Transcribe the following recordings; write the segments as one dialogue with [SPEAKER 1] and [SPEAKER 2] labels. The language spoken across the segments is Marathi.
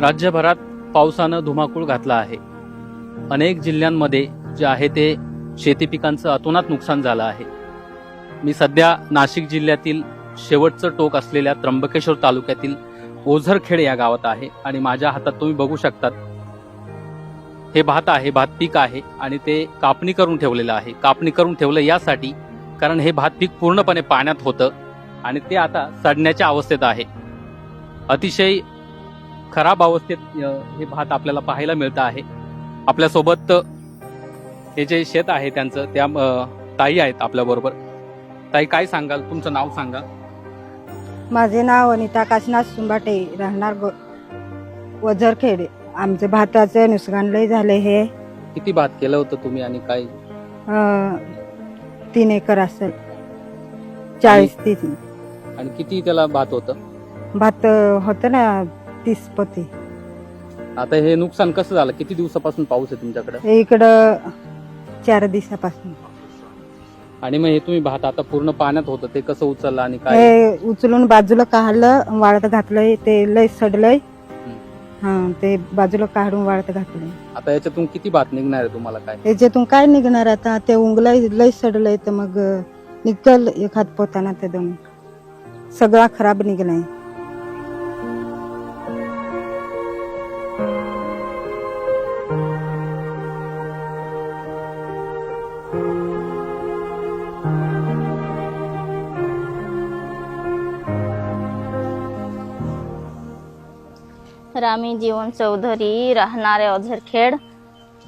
[SPEAKER 1] राज्यभरात पावसानं धुमाकूळ घातला आहे. अनेक जिल्ह्यांमध्ये जे आहे ते शेती पिकांचं अतोनात नुकसान झालं आहे. मी सध्या नाशिक जिल्ह्यातील शेवटचं टोक असलेल्या त्र्यंबकेश्वर तालुक्यातील ओझरखेड या गावात आहे आणि माझ्या हातात तुम्ही बघू शकतात. हे भात आहे भात पीक आहे आणि ते कापणी करून ठेवलेलं आहे. कापणी करून ठेवलं यासाठी कारण हे भात पीक पूर्णपणे पाण्यात होतं आणि ते आता सडण्याच्या अवस्थेत आहे. अतिशय खराब अवस्थेत हे भात आपल्याला पाहायला मिळतं आहे. आपल्यासोबत हे जे शेत आहे त्यांचं त्या ताई आहेत आपल्याबरोबर ताई काय सांगाल? तुमचं नाव सांगा.
[SPEAKER 2] माझे नाव अनिता काशीनाथ सुंबाटे राहणार गो वझरखेड. आमचे भाताचे नुकसान लय झाले हे.
[SPEAKER 1] किती भात केलं होतं तुम्ही आणि काय?
[SPEAKER 2] तीन एकर असेल. चाळीस तीन.
[SPEAKER 1] आणि किती त्याला भात होतं?
[SPEAKER 2] भात होतं ना तीस पती.
[SPEAKER 1] आता हे नुकसान कसं झालं? किती दिवसापासून पाऊस आहे तुमच्याकडे?
[SPEAKER 2] इकडं चार दिवसापासून.
[SPEAKER 1] आणि मग हे तुम्ही भात आता पूर्ण पाण्यात होतं ते कसं उचललं आणि काय?
[SPEAKER 2] हे उचलून बाजूला काढलं वाळत घातलंय ते लय सडलंय. हा ते बाजूला काढून वाळत घातलंय
[SPEAKER 1] आता याच्यातून किती भात निघणार आहे तुम्हाला काय?
[SPEAKER 2] याच्यातून काय निघणार आता? ते उंगलंय लय सडलंय तर मग निघल एखाद पोताना ते दोन. सगळा खराब निघलाय.
[SPEAKER 3] रामी जीवन चौधरी राहणारे अझरखेड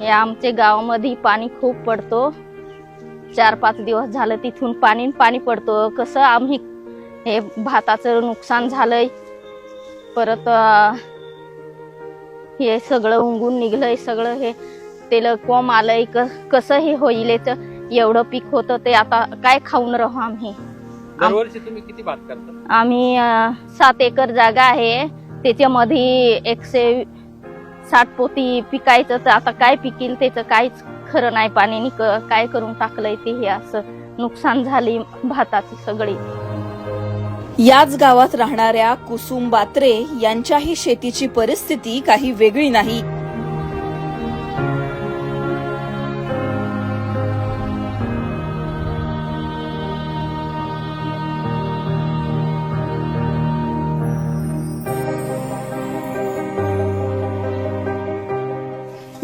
[SPEAKER 3] हे आमचे गावामध्ये पाणी खूप पडतो. चार पाच दिवस झालं तिथून पाणी पाणी पडतो. कसं आम्ही हे भाताचं नुकसान झालंय. परत हे सगळं उंगून निघलंय सगळं हे तेल कोंब आलंय. क कसं हे होईल एवढं पीक होतं ते आता काय खाऊन राहू आम्ही?
[SPEAKER 1] दरवर्षी तुम्ही किती भात करता?
[SPEAKER 3] आम्ही सात एकर जागा आहे. त्याच्यामध्ये एकशे साठ पोती पिकायचं तर आता काय पिकील त्याचं काहीच खरं नाही पाण्याने क- काय करून टाकलंय ते हे असं नुकसान झाली भाताची सगळी.
[SPEAKER 4] याच गावात राहणाऱ्या कुसुम बात्रे यांच्याही शेतीची परिस्थिती काही वेगळी नाही.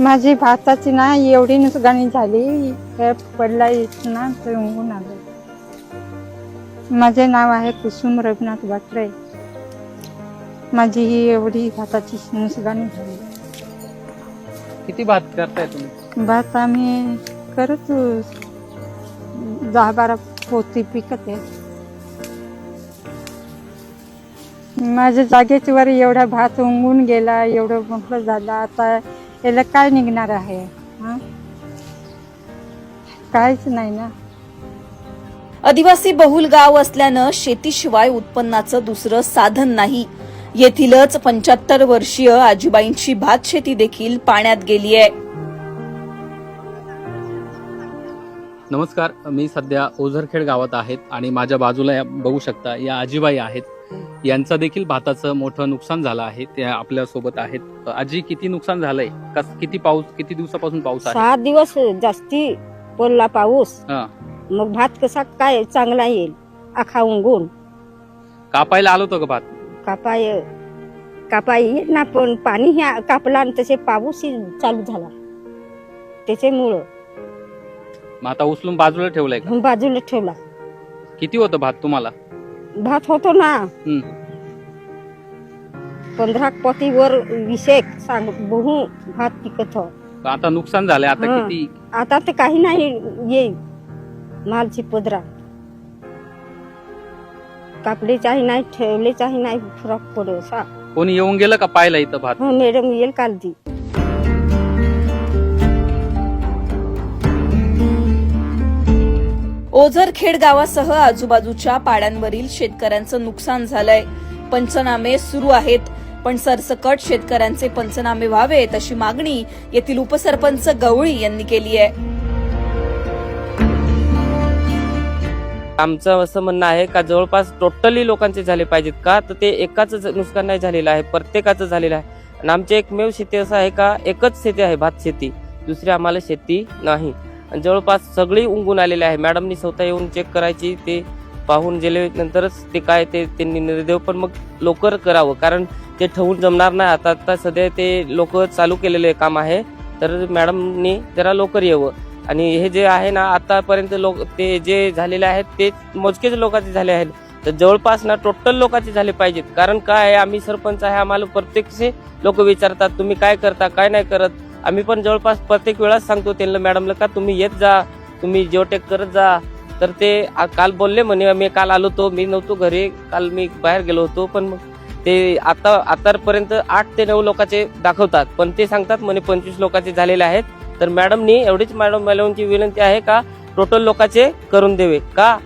[SPEAKER 2] माझी भाताची ना एवढी नुकसानी झाली हे पडला ना ते उंगून आलं. माझे नाव आहे कुसुम रघुनाथ बात्रे. माझी ही एवढी भाताची नुकसानी झाली.
[SPEAKER 1] किती भात करताय तुम्ही?
[SPEAKER 2] भात आम्ही करतो दहा बारा पोती पिकत आहे. माझ्या जागेच्या वर एवढा भात उंगून गेला एवढं मोठं झालं. आता याला काय निघणार आहे? हं? काहीच नाही ना.
[SPEAKER 4] आदिवासी बहुल गाव असल्यानं शेतीशिवाय उत्पन्नाचं दुसरं साधन नाही. येथीलच पंच्याहत्तर वर्षीय आजीबाईंची भात शेती देखील पाण्यात गेली आहे.
[SPEAKER 1] नमस्कार मी सध्या ओझरखेड गावात आहेत आणि माझ्या बाजूला या बघू शकता या आजीबाई आहेत. यांचं देखील भाताचं मोठं नुकसान झालं आहे. त्या आपल्यासोबत आहेत. आजी किती नुकसान झालंय? कस किती पाऊस किती दिवसापासून पाऊस आहे?
[SPEAKER 5] सहा दिवस जास्ती पडला पाऊस.
[SPEAKER 1] हा.
[SPEAKER 5] मग भात कसा काय चांगला येईल? आखा उंगून.
[SPEAKER 1] कापायला आलो होतो का भात?
[SPEAKER 5] कापाय कापाय येईल ना पण पाणी ह्या कापला आणि तसे पाऊस चालू झाला. त्याच्यामुळं.
[SPEAKER 1] मग आता उचलून बाजूला ठेवलंय का?
[SPEAKER 5] बाजूला ठेवला.
[SPEAKER 1] किती होतं भात तुम्हाला?
[SPEAKER 5] भात होतो ना.
[SPEAKER 1] हम्म.
[SPEAKER 5] पंधरा पतीवर विषेक सांग बहु भात पिकत हो.
[SPEAKER 1] आता नुकसान झालंय आता
[SPEAKER 5] हा.
[SPEAKER 1] किती?
[SPEAKER 5] आता ते काही नाही येईल. मालची पदरा. कापलीचाही नाही ठेवलीचाही नाही फरक पडो सा.
[SPEAKER 1] कोणी येऊन गेलं का पाहिलं इथं भात?
[SPEAKER 5] हो मॅडम येईल काल ती
[SPEAKER 4] ओझरखेड गावासह आजूबाजूच्या पाड्यांवरील शेतकऱ्यांचं नुकसान झालंय. पंचनामे सुरू आहेत. पण सरसकट शेतकऱ्यांचे पंचनामे व्हावेत अशी मागणी येथील उपसरपंच गवळी यांनी केली आहे.
[SPEAKER 6] आमचं असं म्हणणं आहे का जवळपास टोटली लोकांचे झाले पाहिजेत का? तर ते एकाच नुकसान नाही झालेलं आहे प्रत्येकाचं झालेलं आहे. आणि आमची एकमेव शेती असं आहे का एकच शेती आहे भात शेती. दुसरी आम्हाला शेती नाही. आणि जवळपास सगळी उंगून आलेली आहे. मॅडमनी स्वतः येऊन चेक करायची ते पाहून गेले नंतरच ते काय ते त्यांनी निर्देव पण मग लवकर करावं. कारण ते ठेवून जमणार नाही. आता आता सध्या ते लोक चालू केलेले काम आहे. तर मॅडमनी जरा लवकर यावं. आणि हे जे आहे ना आतापर्यंत लोक ते जे झालेले आहेत ते मोजकेच लोकांचे झाले आहेत. तर जवळपास ना टोटल लोकांचे झाले पाहिजेत. कारण काय आहे आम्ही सरपंच आहे आम्हाला प्रत्येकचे लोक विचारतात तुम्ही काय करता काय नाही करत? आम्ही पण जवळपास प्रत्येक वेळाच सांगतो त्यांना मॅडमला का तुम्ही येत जा तुम्ही जिओटेक करत जा. तर ते काल बोलले म्हणे मी काल आलो होतो मी नव्हतो घरी काल मी बाहेर गेलो होतो पण मग ते आता आतापर्यंत आठ ते नऊ लोकांचे दाखवतात. पण ते सांगतात म्हणे पंचवीस लोकांचे झालेले आहेत. तर मॅडमनी एवढीच मॅडम मॅडमची विनंती आहे का टोटल लोकांचे करून देवे. का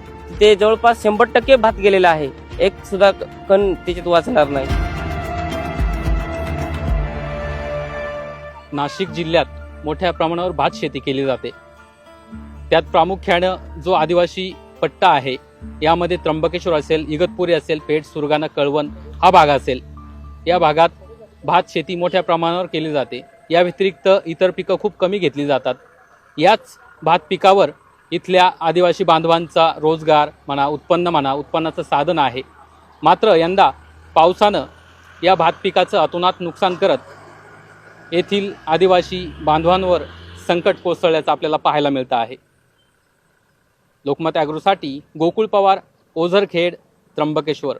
[SPEAKER 6] ते जवळपास शंभर टक्के भात गेलेला आहे. एक सुद्धा कण त्याच्यात वाचणार नाही.
[SPEAKER 1] नाशिक जिल्ह्यात मोठ्या प्रमाणावर भात शेती केली जाते. त्यात प्रामुख्यानं जो आदिवासी पट्टा आहे यामध्ये त्र्यंबकेश्वर असेल इगतपुरी असेल पेठ सुरगाणा कळवण हा भाग असेल. या भागात भात शेती मोठ्या प्रमाणावर केली जाते. या व्यतिरिक्त इतर पिकं खूप कमी घेतली जातात. याच भात पिकावर इथल्या आदिवासी बांधवांचा रोजगार म्हणा उत्पन्न म्हणा उत्पन्नाचं साधन आहे. मात्र यंदा पावसानं या भात पिकाचं अतोनात नुकसान करत येथील आदिवासी बांधवांवर संकट कोसळल्याचं आपल्याला पाहायला मिळतं आहे. लोकमत ॲग्रोसाठी गोकुळ पवार ओझरखेड त्र्यंबकेश्वर.